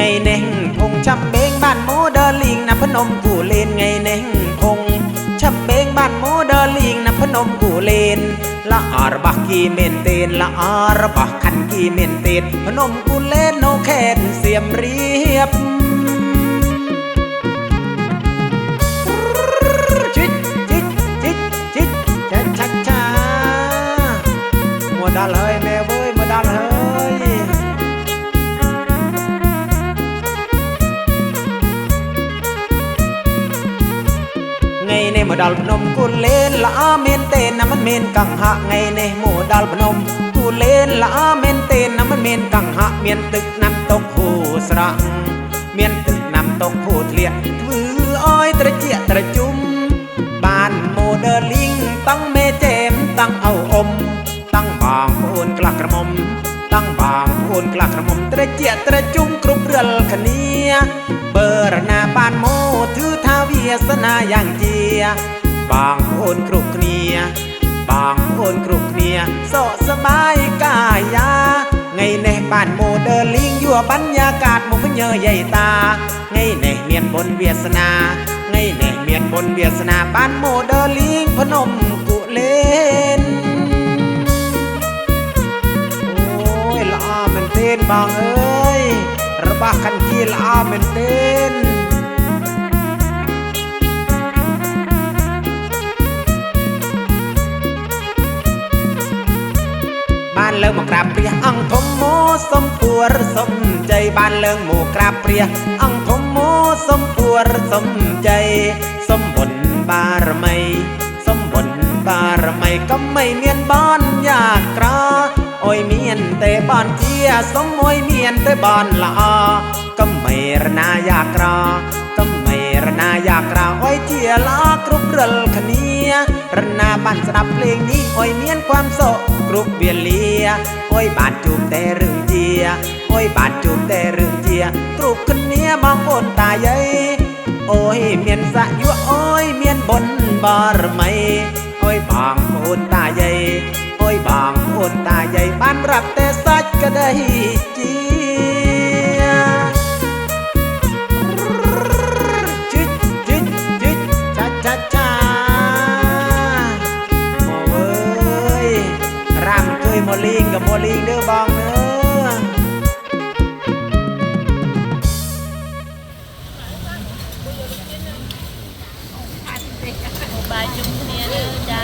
ไงเน่งพงช้ำเบงบ้านโมเดลลิงนะพนมกูเลนไงเน่งพงช้ำเบงบ้านโมเดลลิงนะพนมกูเลนละอารบักกีเมนเตนละอารบักคันกีเมนเตนพนมกูเลนโนแคนเสียมเรียบថ្ងៃនេះមកដល់ភ្នំគូលេនល្អមែនទេណាមិនមានកង្ហាថ្ងៃនេះមកដល់ភ្នំគូលេនល្អមែនទេណាមិនមានកង្ហាមានទឹកណាំតុកហូស្រក់មានទឹកណាំតុកហូធ្លាក់ធ្វើអោយត្រជាក់ត្រជុំបាន modeling តាំងមេចេមតាំងអោអ៊ំតាំងបងប្អូនខ្លះក្រមុំ តាំងបងប្អូនខ្លះក្រមុំត្រជាក់ត្រជុំគ្រប់រលគ្នាបើរណាបានមកគឺថាវាសនាយ៉ាងជាยบางคนครุกเนียบางคนครุกเนียสอสบายกายาไงแน่บ้านโมเดลลิงยั่วบรรยากาศมุมเยอใหญ่ตาไงแน่เมียนบนเวียสนาไงแน่เมียนบนเวียสนาบ้านโมเดลลิงพนมกุเลนโอ้ยละอาเมนเต้นบางเอ้ยระบาขันทีละอาเมนเต้លើមកក្រាបព្រះអង្គធំមោសំពួរសំជ័យបានលើមកក្រាបព្រះអង្គធំមោសំពួរសំជ័យសំបុណ្យបារមីសំបុណ្យបារមីក៏មិនមានបនយ៉ាក្រអុយមានតែបនជាសំអុយមានតែបនល្អកំមេរណាយ៉ាក្ររណាយ៉ាក្រៅអុយជាឡាគ្រប់រលគ្នារណាបានស្ដាប់ភ្លេងនេះអុយមានความសុខគ្រប់វេលាអុយបានជួបតែរឿងជាអុយបានជួបតែរឿងជាគ្រប់គ្នាបងប្អូនតាយាយអូយមានសាក់យក់អូយមានបុណ្យបរមីអុយបងប្អូនតាយាយអុយបងប្អូនតាយាយបានរាប់តែសាច់ក្ដីជាโมลิงกับโมลิงเด้อบางเด้อบายจุ๊บเนี่ยเด้อจ้า